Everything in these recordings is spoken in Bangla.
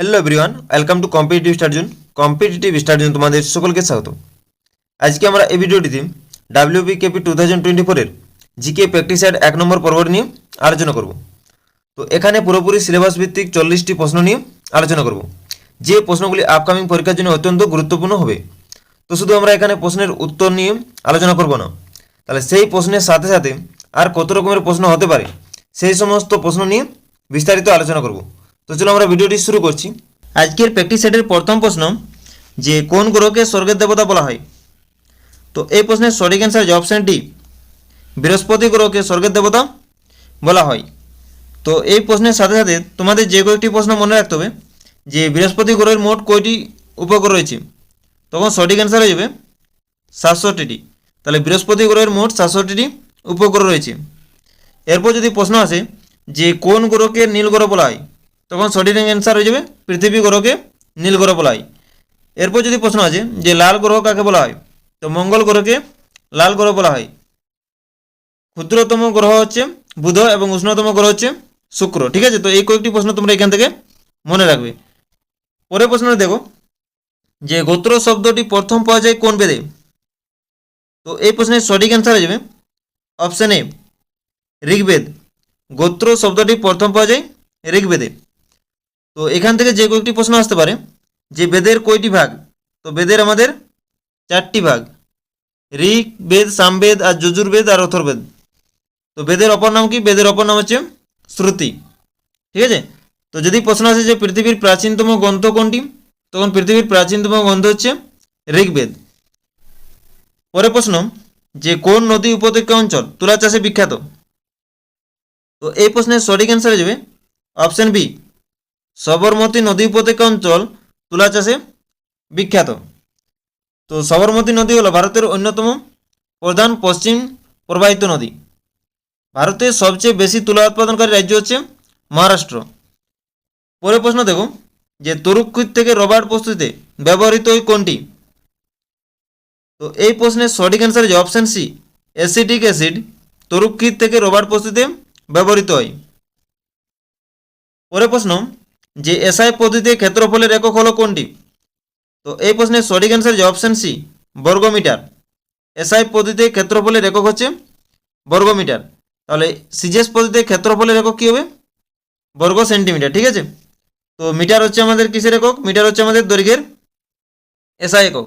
Hello everyone welcome to competitive sturgeon competitive sturgeon তোমাদের সকলকে স্বাগত আজকে আমরা এই ভিডিওটিতে WB KP two thousand twenty ফোরের জিকে প্র্যাকটিসের এক নম্বর পর্বটি নিয়ে আলোচনা করব। তো এখানে পুরোপুরি সিলেবাস ভিত্তিক চল্লিশটি প্রশ্ন নিয়ে আলোচনা করব। যে প্রশ্নগুলি আপকামিং পরীক্ষার জন্য অত্যন্ত গুরুত্বপূর্ণ হবে, তো শুধু আমরা এখানে প্রশ্নের উত্তর নিয়ে আলোচনা করব না। তাহলে সেই প্রশ্নের সাথে সাথে আর কত রকমের প্রশ্ন হতে পারে, সেই সমস্ত প্রশ্ন নিয়ে বিস্তারিত আলোচনা করব। তো চলো আমরা ভিডিওটি শুরু করছি। আজকের প্র্যাকটিস সেটের প্রথম প্রশ্ন, যে কোন গ্রহকে স্বর্গের দেবতা বলা হয়? তো এই প্রশ্নের সঠিক অ্যান্সার যে অপশন ডি বৃহস্পতি গ্রহকে স্বর্গের দেবতা বলা হয়। তো এই প্রশ্নের সাথে সাথে তোমাদের যে কয়েকটি প্রশ্ন মনে রাখতে হবে, যে বৃহস্পতি গ্রহের মোট কয়টি উপগ্রহ রয়েছে? তখন সঠিক অ্যান্সার হয়ে যাবে সাতষট্টিটি। তাহলে বৃহস্পতি গ্রহের মোট সাতষট্টিটি উপগ্রহ রয়েছে। এরপর যদি প্রশ্ন আসে, যে কোন গ্রহকে নীল গ্রহ বলা হয়? তখন সঠিক অ্যান্সার হয়ে যাবে? পৃথিবী গ্রহকে নীল গ্রহ বলা হয়। এরপর যদি প্রশ্ন আছে যে লাল গ্রহ কাকে বলা হয়? তো মঙ্গল গ্রহকে লাল গ্রহ বলা হয়। ক্ষুদ্রতম গ্রহ হচ্ছে বুধ এবং উষ্ণতম গ্রহ হচ্ছে শুক্র, ঠিক আছে? তো এই কয়েকটি প্রশ্ন তোমরা এখান থেকে মনে রাখবে। পরের প্রশ্নটা দেখো। যে গোত্র শব্দটি প্রথম পাওয়া যায় কোন বেদে? তো এই প্রশ্নের সঠিক অ্যান্সার হয়ে যাবে অপশন এ ঋগ্বেদ। গোত্র শব্দটি প্রথম পাওয়া যায় ঋগ্বেদে। তো এখান থেকে যে কয়েকটি প্রশ্ন আসতে পারে, যে বেদের কয়টি ভাগ? তো বেদের আমাদের চারটি ভাগ। ঋগ বেদ, সামবেদ আর যজুর্বেদ আর অথর্বেদ। তো বেদের অপর নাম কি? বেদের অপর নাম হচ্ছে শ্রুতি। ঠিক আছে? তো যদি প্রশ্ন আসে যে পৃথিবীর প্রাচীনতম গ্রন্থ কোনটি? তখন পৃথিবীর প্রাচীনতম গ্রন্থ হচ্ছে ঋগ্বেদ। পরের প্রশ্ন, যে কোন নদী উপত্যকা অঞ্চল? তুলা চাষে বিখ্যাত। তো এই প্রশ্নের সঠিক অ্যান্সার যাবে অপশন বি সবরমতী নদী উপত্যকা অঞ্চল তুলা চাষে বিখ্যাত। তো সবরমতী নদী হলো ভারতের অন্যতম প্রধান পশ্চিম প্রবাহিত নদী। ভারতের সবচেয়ে বেশি তুলা উৎপাদনকারী রাজ্য হচ্ছে মহারাষ্ট্র। পরে প্রশ্ন দেখো, যে তরুক্ষিত থেকে রবার প্রস্তুতিতে ব্যবহৃত ওই কোনটি? তো এই প্রশ্নের সঠিক অ্যান্সার যে অপশন সি অ্যাসিটিক অ্যাসিড তরুক্ষিত থেকে রবার প্রস্তুতিতে ব্যবহৃত হয়। পরে প্রশ্ন যে এসআই পদ্ধতিতে ক্ষেত্রফলের একক হলো কোনটি? তো এই প্রশ্নের সঠিক অ্যান্সার যে অপশন সি বর্গমিটার। এসআই পদ্ধতিতে ক্ষেত্রফলের একক হচ্ছে বর্গমিটার। তাহলে সিজিএস পদ্ধতিতে ক্ষেত্রফলের একক কী হবে? বর্গ সেন্টিমিটার, ঠিক আছে? তো মিটার হচ্ছে আমাদের কিসের একক? মিটার হচ্ছে আমাদের দৈর্ঘ্যের এসআই একক।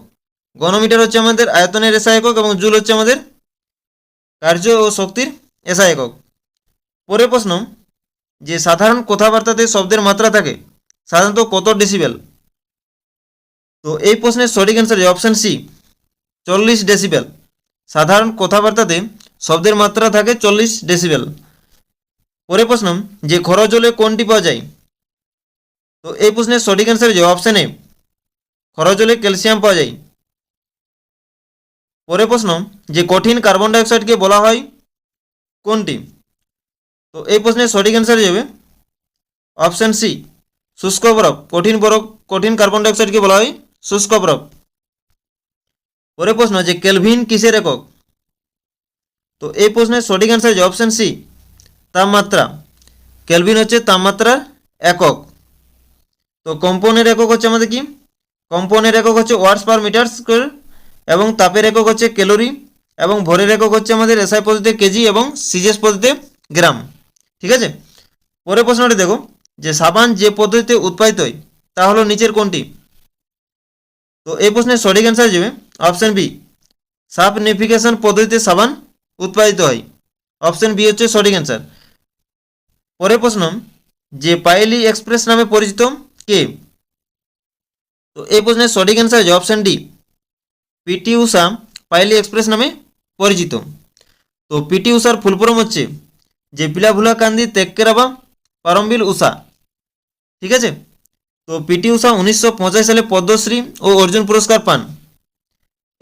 গণমিটার হচ্ছে আমাদের আয়তনের এসআই একক এবং জুল হচ্ছে আমাদের কার্য ও শক্তির এসআই একক। পরের প্রশ্ন যে সাধারণ কথাবার্তাতে শব্দের মাত্রা থাকে, সাধারণত কত ডেসিবেল তো এই প্রশ্নের সঠিক অ্যান্সার অপশান সি চল্লিশ ডেসিবেল সাধারণ কথাবার্তাতে শব্দের মাত্রা থাকে চল্লিশ ডেসিবেল পরে প্রশ্ন, যে খরচ জলে কোনটি পাওয়া যায়? তো এই প্রশ্নের সঠিক অ্যান্সার যে অপশান এ খরচ ক্যালসিয়াম পাওয়া যায়। পরে প্রশ্ন, যে কঠিন কার্বন ডাইঅক্সাইডকে বলা হয়, কোনটি? তো এই প্রশ্নের সঠিক অ্যান্সার যাবে। অপশান সি শুষ্ক বরফ, কঠিন বরফ, কঠিন কার্বন ডাইঅক্সাইডকে বলা হয়? শুষ্ক বরফ। পরের প্রশ্ন যে কেলভিন কিসের একক? তো এই প্রশ্নের সঠিক অ্যান্সার যে অপশান সি তাপমাত্রা। কেলভিন হচ্ছে তাপমাত্রার একক। তো কম্পনের একক হচ্ছে আমাদের কি? কম্পনের একক হচ্ছে ওয়ার্ডস পার মিটার স্কোয়ার এবং তাপের একক হচ্ছে ক্যালোরি এবং ভরের একক হচ্ছে আমাদের এসআই পদ্ধতিতে কেজি এবং সিজিএস পদ্ধতিতে গ্রাম। ঠিক আছে? পরের প্রশ্নটি দেখো, যে সাবান যে পদ্ধতিতে উৎপাদিত হয়, তা হলো নিচের কোনটি? তো এই প্রশ্নের সঠিক অ্যান্সার যাবে অপশন বি সাবনিফিকেশন পদ্ধতিতে সাবান উৎপাদিত হয়। অপশন বি হচ্ছে সঠিক অ্যান্সার পরের প্রশ্ন, যে পাইলি এক্সপ্রেস নামে পরিচিত কে? তো এই প্রশ্নের সঠিক অ্যান্সার যে অপশন ডি পিটি উষা পাইলি এক্সপ্রেস নামে পরিচিত। তো পিটি উষার ফুলফর্ম হচ্ছে যে পিলাভুলা কান্দি তেক্কেরাবা পারমবিল উষা। ঠিক আছে? তো পিটি উষা উনিশশো সালে পদ্মশ্রী ও অর্জুন পুরস্কার পান।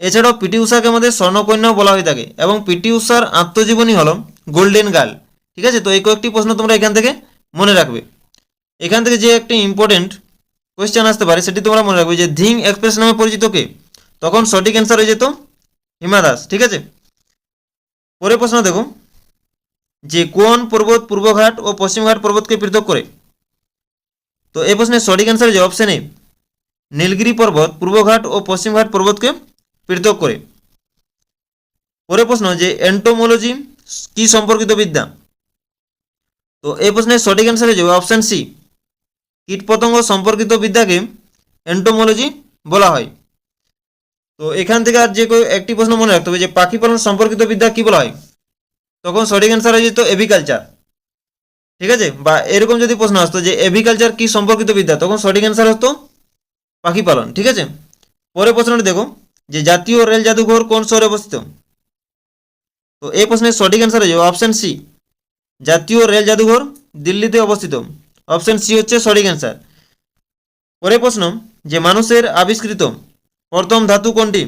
এছাড়াও পিটি উষাকে আমাদের স্বর্ণকন্যাও বলা হয়ে থাকে এবং পিটি উষার আত্মজীবনী হল গোল্ডেন গার্ল। ঠিক আছে? তো এই কয়েকটি প্রশ্ন তোমরা এখান থেকে মনে রাখবে। এখান থেকে যে একটি ইম্পর্টেন্ট কোয়েশ্চেন আসতে পারে, সেটি তোমরা মনে রাখবে যে ধিং এক্সপ্রেস নামে পরিচিত কে? তখন সঠিক অ্যান্সার হয়ে যেত হিমা দাস। ঠিক আছে? পরের প্রশ্ন দেখো। যে কোন পর্বত পূর্বঘাট ও পশ্চিমঘাট পর্বতকে পৃথক করে? তো এই প্রশ্নের সঠিক অ্যান্সার যে অপশন নীলগিরি পর্বত পূর্বঘাট ও পশ্চিমঘাট পর্বতকে পৃথক করে। পরের প্রশ্ন যে এন্টোমোলজি কি সম্পর্কিত বিদ্যা? তো এই প্রশ্নের সঠিক অ্যান্সার হয়ে যাবে অপশন সি কীটপতঙ্গ সম্পর্কিত বিদ্যাকে এন্টোমোলজি বলা হয়। তো এখান থেকে আর যে একটি প্রশ্ন মনে রাখতে হবে যে পাখি পালন সম্পর্কিত বিদ্যা কি বলা হয়? তখন সঠিক অ্যান্সার হয়ে যেত এভিকালচার ঠিক আছে? বা এরকম যদি প্রশ্ন আসতো যে এভিকালচার কি সম্পর্কিত বিদ্যা, তখন সঠিক অ্যান্সার হতো পাখি পালন, ঠিক আছে? পরের প্রশ্নটি দেখো, যে জাতীয় রেল জাদুঘর কোন শহরে অবস্থিত? তো এই প্রশ্নের সঠিক অ্যান্সার হয়ে যাবে অপশন সি জাতীয় রেল জাদুঘর দিল্লিতে অবস্থিত। অপশন সি হচ্ছে সঠিক অ্যান্সার পরের প্রশ্ন, যে মানুষের আবিষ্কৃত প্রথম ধাতু কোনটি?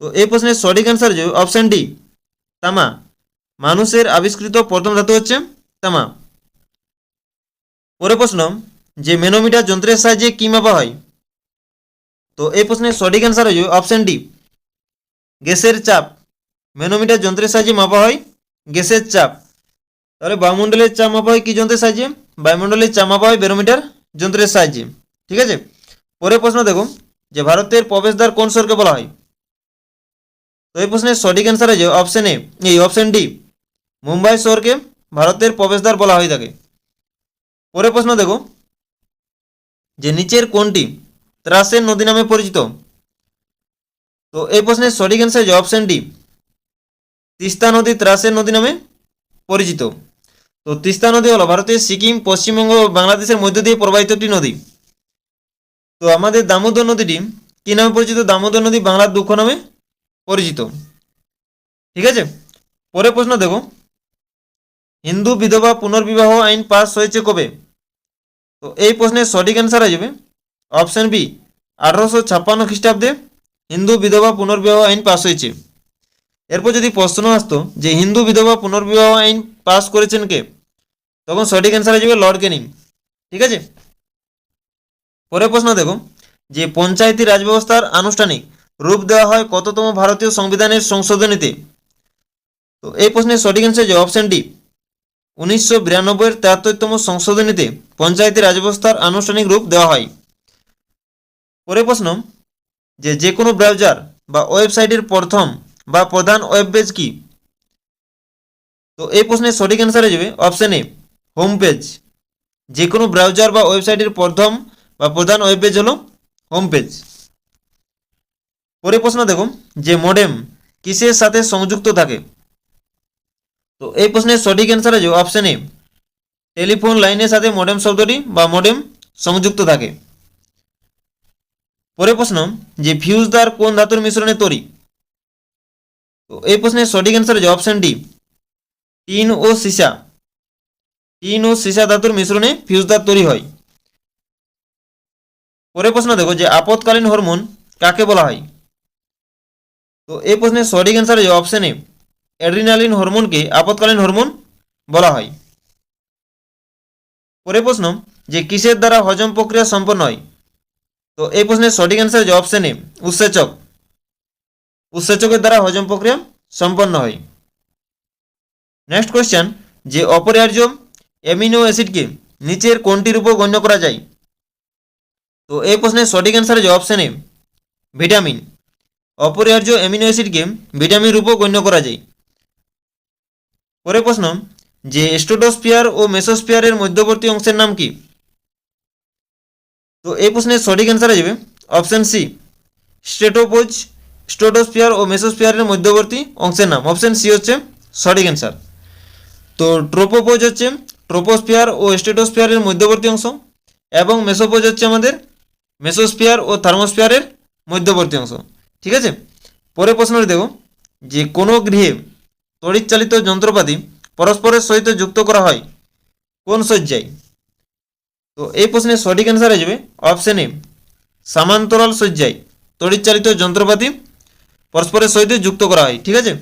তো এই প্রশ্নের সঠিক অ্যান্সার হচ্ছে অপশন ডি তামা। মানুষের আবিষ্কৃত প্রথম ধাতু হচ্ছে তামা। পরে প্রশ্ন, যে মেনোমিটার যন্ত্রের সাহায্যে কি মাপা হয়? তো এই প্রশ্নের সঠিক অ্যান্সার হচ্ছে অপশন ডি গ্যাসের চাপ। মেনোমিটার যন্ত্রের সাহায্যে মাপা হয় গ্যাসের চাপ। তাহলে বায়ুমণ্ডলের চাপ মাপা হয় কি যন্ত্রের সাহায্যে? বায়ুমণ্ডলের চাপ মাপা হয় ব্যারোমিটার যন্ত্রের সাহায্যে। ঠিক আছে? পরে প্রশ্ন দেখো, যে ভারতের প্রবেশদ্বার কোন শহরকে বলা হয়? তো এই প্রশ্নের সঠিক অ্যান্সার আছে অপশন এ এই অপশন ডি মুম্বাই শহরকে ভারতের প্রবেশদ্বার বলা হয়ে থাকে। পরের প্রশ্ন দেখো। যে নিচের কোনটি ত্রাসের নদী নামে পরিচিত? তো এই প্রশ্নের সঠিক অ্যান্সার যে অপশন ডি, তিস্তা নদী ত্রাসের নদী নামে পরিচিত। তো তিস্তা নদী হলো ভারতের সিকিম, পশ্চিমবঙ্গ ও বাংলাদেশের মধ্য দিয়ে প্রবাহিত একটি নদী। তো আমাদের দামোদর নদীটি কি নামে পরিচিত? দামোদর নদী বাংলার দুঃখ নামে পরিচিত। ঠিক আছে? পরের প্রশ্ন দেখো। হিন্দু বিধবা পুনর্বিবাহ আইন পাস হয়েছে কবে? তো এই প্রশ্নের সঠিক অ্যান্সার হয়ে যাবে অপশন বি আঠারোশো ছাপ্পান্ন খ্রিস্টাব্দে হিন্দু বিধবা পুনর্বিবাহ আইন পাস হয়েছে। এরপর যদি প্রশ্ন আসতো যে হিন্দু বিধবা পুনর্বিবাহ আইন পাস করেছেন কে? তখন সঠিক অ্যান্সার হয়ে যাবে লর্ড ক্যানিং ঠিক আছে? পরের প্রশ্ন দেখো, যে পঞ্চায়েতি রাজ ব্যবস্থার আনুষ্ঠানিক রূপ দেওয়া হয় কততম ভারতীয় সংবিধানের সংশোধনীতে? তো এই প্রশ্নের সঠিক অ্যান্সার যে অপশন ডি উনিশশো বিরানব্বইয়ের তেহাত্তরতম সংশোধনীতে পঞ্চায়েতি রাজ ব্যবস্থার আনুষ্ঠানিক রূপ দেওয়া হয়। পরের প্রশ্ন, যে যে কোনো ব্রাউজার বা ওয়েবসাইটের প্রথম বা প্রধান ওয়েব পেজ কি? তো এই প্রশ্নের সঠিক অ্যান্সার হয়ে যাবে অপশন হোম পেজ যে কোনো ব্রাউজার বা ওয়েবসাইটের প্রথম বা প্রধান ওয়েব পেজ হলো হোম পেজ পরে প্রশ্ন দেখো যে মডেম কিসের সাথে সংযুক্ত থাকে? তো এই প্রশ্নের সঠিক অ্যান্সার আছে অপশন এ টেলিফোন লাইনের সাথে মডেম শব্দটি বা মডেম সংযুক্ত থাকে পরে প্রশ্ন যে ফিউজদার কোন ধাতুর মিশ্রণে তৈরি তো এই প্রশ্নের সঠিক অ্যান্সার আছে অপশন ডি টিন ও সীসা টিন ও সীসা ধাতুর মিশ্রণে ফিউজদার তৈরি হয় পরে প্রশ্ন দেখো যে আপতকালীন হরমোন কাকে বলা হয় তো এই প্রশ্নের সঠিক অ্যান্সার আছে অপশন এ অ্যাড্রিনালিন হরমোনকে আপতকালীন হরমোন বলা হয়। পরে প্রশ্ন, যে কিসের দ্বারা হজম প্রক্রিয়া সম্পন্ন হয়? তো এই প্রশ্নের সঠিক অ্যান্সার যে অপশন উৎসেচক। উৎসেচকের দ্বারা হজম প্রক্রিয়া সম্পন্ন হয়। নেক্সট কোয়েশ্চেন যে অপরিহার্য অ্যামিনো অ্যাসিডকে নিচের কোনটির উপর গণ্য করা যায়? তো এই প্রশ্নের সঠিক অ্যান্সার যে অপশন ভিটামিন। অপরিহার্য অ্যামিনো অ্যাসিডকে ভিটামিন রূপও গণ্য করা যায়। পরের প্রশ্ন, যে স্টোটোস্পিয়ার ও মেসোস্পিয়ারের মধ্যবর্তী অংশের নাম কি? তো এই প্রশ্নের সঠিক অ্যান্সার হয়ে যাবে অপশন সি স্টেটোপোজ স্টোটোস্পিয়ার ও মেসোস্পিয়ারের মধ্যবর্তী অংশের নাম। অপশন সি হচ্ছে সঠিক অ্যান্সার তো ট্রোপোপোজ হচ্ছে ট্রোপোস্পিয়ার ও স্টেটোস্পিয়ারের মধ্যবর্তী অংশ এবং মেসোপোজ হচ্ছে আমাদের মেসোস্পিয়ার ও থার্মোস্পিয়ারের মধ্যবর্তী অংশ। ঠিক আছে? পরের প্রশ্নটি দেখো, যে কোনো গৃহে তড়িৎচালিত যন্ত্রপাতি পরস্পরের সহিত যুক্ত করা হয়। কোন সজ্জায় তো এই প্রশ্নের সঠিক অ্যান্সার হয়ে যাবে অপশন এ সামান্তরাল সজ্জায় তড়িৎচালিত যন্ত্রপাতি পরস্পরের সহিত যুক্ত করা হয়। ঠিক আছে?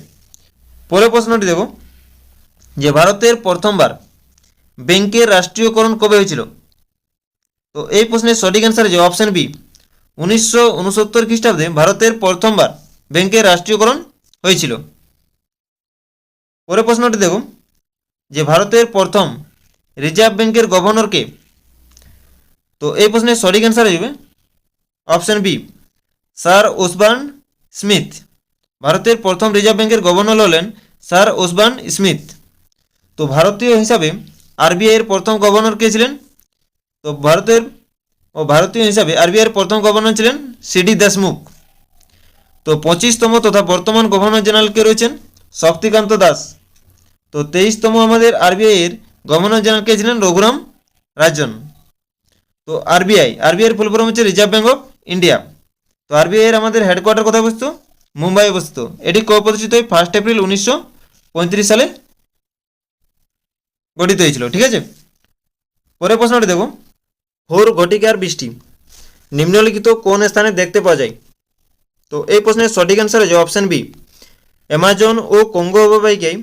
পরের প্রশ্নটি দেখো, যে ভারতের প্রথমবার ব্যাংকের রাষ্ট্রীয়করণ কবে হয়েছিল? তো এই প্রশ্নের সঠিক অ্যান্সার যে অপশন বি উনিশশো উনসত্তর খ্রিস্টাব্দে ভারতের প্রথমবার ব্যাংকের রাষ্ট্রীয়করণ হয়েছিল। পরের প্রশ্নটি দেখো যে ভারতের প্রথম রিজার্ভ ব্যাংকের গভর্নরকে, তো এই প্রশ্নের সঠিক অ্যান্সার আসবে option B sir Osborne Smith ভারতের প্রথম রিজার্ভ ব্যাংকের গভর্নর হলেন স্যার ওসবার্ন স্মিথ তো ভারতীয় হিসাবে আরবিআই এর প্রথম গভর্নর কে ছিলেন? তো ভারতের, ও ভারতীয় হিসাবে আরবিআই এর প্রথম গভর্নর ছিলেন সিডি দেশমুখ তো পঁচিশতম তথা বর্তমান গভর্নর জেনারেল কে রয়েছেন শক্তিকান্ত দাস। তো তেইশতম আমাদের আরবিআই এর গভর্নর জেনারেল কে ছিলেন রঘুরাম রাজন। তো আরবিআই আরবিআই এর ফুল ফর্ম হচ্ছে রিজার্ভ ব্যাঙ্ক অফ ইন্ডিয়া তো আরবিআই এর আমাদের হেডকোয়ার্টার কোথায় অবস্থিত? মুম্বাই অবস্থিত। এটি কবে প্রতিষ্ঠিত হয় ফার্স্ট এপ্রিল উনিশশো পঁয়ত্রিশ সালে গঠিত হয়েছিল, ঠিক আছে? পরের প্রশ্নটি দেখো। ভোর আর বৃষ্টি। নিম্নলিখিত কোন স্থানে দেখতে পাওয়া যায়? তো এই প্রশ্নের সঠিক অ্যান্সার হচ্ছে অপশন বি অ্যামাজন ও কঙ্গো অববাহিকায়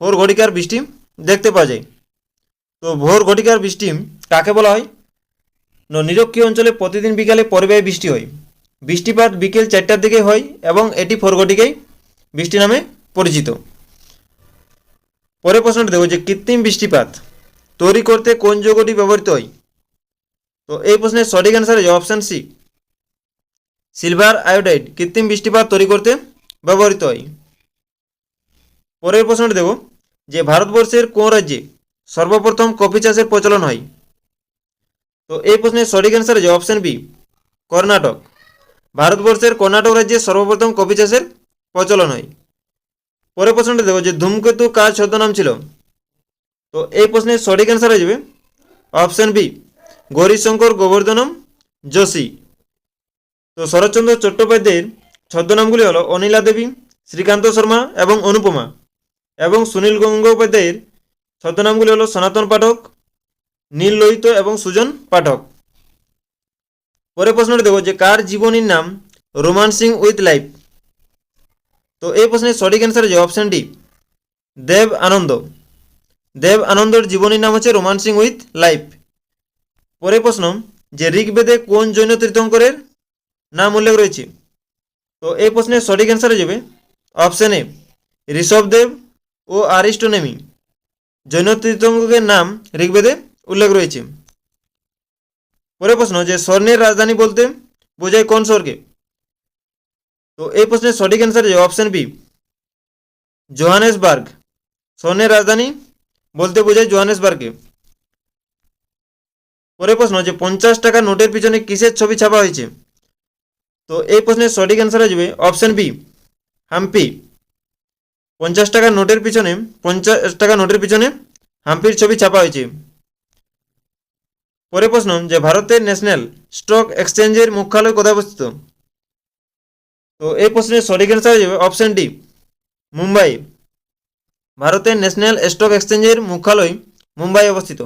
ভোর ঘটিকার বৃষ্টি দেখতে পাওয়া যায়। তো ভোর ঘটিকার বৃষ্টি কাকে বলা হয়? নিরক্ষীয় অঞ্চলে প্রতিদিন বিকালে পর্যায়ে বৃষ্টি হয়। বৃষ্টিপাত বিকেল চারটার দিকে হয় এবং এটি ভোর ঘটিকায় বৃষ্টি নামে পরিচিত। পরের প্রশ্নটি দেখো যে কৃত্রিম বৃষ্টিপাত তৈরি করতে কোন যৌগটি ব্যবহৃত হয়? তো এই প্রশ্নের সঠিক অ্যান্সার হচ্ছে অপশান সি সিলভার আয়োডাইড কৃত্রিম বৃষ্টিপাত তৈরি করতে ব্যবহৃত হয়। পরের প্রশ্নটি দেখো, যে ভারতবর্ষের কোন রাজ্যে সর্বপ্রথম কফি চাষের প্রচলন হয়? তো এই প্রশ্নের সঠিক অ্যান্সার হচ্ছে অপশন বি কর্ণাটক। ভারতবর্ষের কর্ণাটক রাজ্যে সর্বপ্রথম কফি চাষের প্রচলন হয়। পরের প্রশ্নটি দেখো, যে ধূমকেতু কার ছদ্মনাম ছিল? তো এই প্রশ্নের সঠিক অ্যান্সার হয়ে যাবে অপশন বি গৌরীশঙ্কর গোবর্ধনম যোশী। তো শরৎচন্দ্র চট্টোপাধ্যায়ের ছদ্মনামগুলি হলো অনিলা দেবী, শ্রীকান্ত শর্মা এবং অনুপমা। এবং সুনীল গঙ্গোপাধ্যায়ের ছদ্মনামগুলি হলো সনাতন পাঠক, নীল লোহিত এবং সুজন পাঠক। পরে প্রশ্নটি দেখো যে কার জীবনীর নাম রোমান্সিং উইথ লাইফ? তো এই প্রশ্নের সঠিক অ্যান্সার হচ্ছে অপশন ডি দেব আনন্দ। দেব আনন্দর জীবনীর নাম হচ্ছে রোমান্সিং উইথ লাইফ। পরে প্রশ্ন, যে ঋগ্বেদে কোন জৈন তীর্থঙ্করের নাম উল্লেখ রয়েছে? তো এই প্রশ্নের সঠিক অ্যান্সার যাবে অপশন এ ঋষভদেব ও আরিস্টোনেমি। জৈন তীর্থঙ্করের নাম ঋগ্বেদে উল্লেখ রয়েছে। পরের প্রশ্ন যে স্বর্ণের রাজধানী বলতে বোঝায় কোন স্বর্গে? তো এই প্রশ্নের সঠিক অ্যান্সার হচ্ছে অপশন বি জোহানেসবার্গ স্বর্ণের রাজধানী বলতে বোঝায় জোহানেসবার্গকে পরের প্রশ্ন যে পঞ্চাশ টাকা নোটের পিছনে কিসের ছবি ছাপা হয়েছে? তো এই প্রশ্নের সঠিক অ্যান্সার হয়ে যাবে অপশন বি হাম্পি পঞ্চাশ টাকা নোটের পিছনে, পঞ্চাশ টাকা নোটের পিছনে হাম্পির ছবি ছাপা হয়েছে। পরের প্রশ্ন, যে ভারতের ন্যাশনাল স্টক এক্সচেঞ্জের মুখ্যালয় কোথায় অবস্থিত? তো এই প্রশ্নের সঠিক অ্যান্সার হয়ে যাবে অপশন ডি মুম্বাই। ভারতের ন্যাশনাল স্টক এক্সচেঞ্জের মুখ্যালয় মুম্বাই অবস্থিত।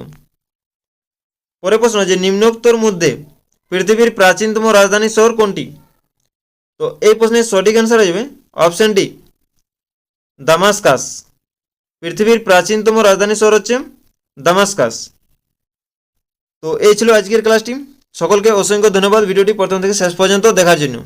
পরের প্রশ্ন, যে নিম্নোক্তর মধ্যে পৃথিবীর প্রাচীনতম রাজধানী শহর কোনটি? তো এই প্রশ্নের সঠিক অ্যান্সার হয়ে যাবে অপশন ডি দামাসকাস পৃথিবীর প্রাচীনতম রাজধানী শহর হচ্ছে দামাসকাস তো এই ছিল আজকের ক্লাসটি সকলকে অসংখ্য ধন্যবাদ। ভিডিওটি প্রথম থেকে শেষ পর্যন্ত দেখার জন্য।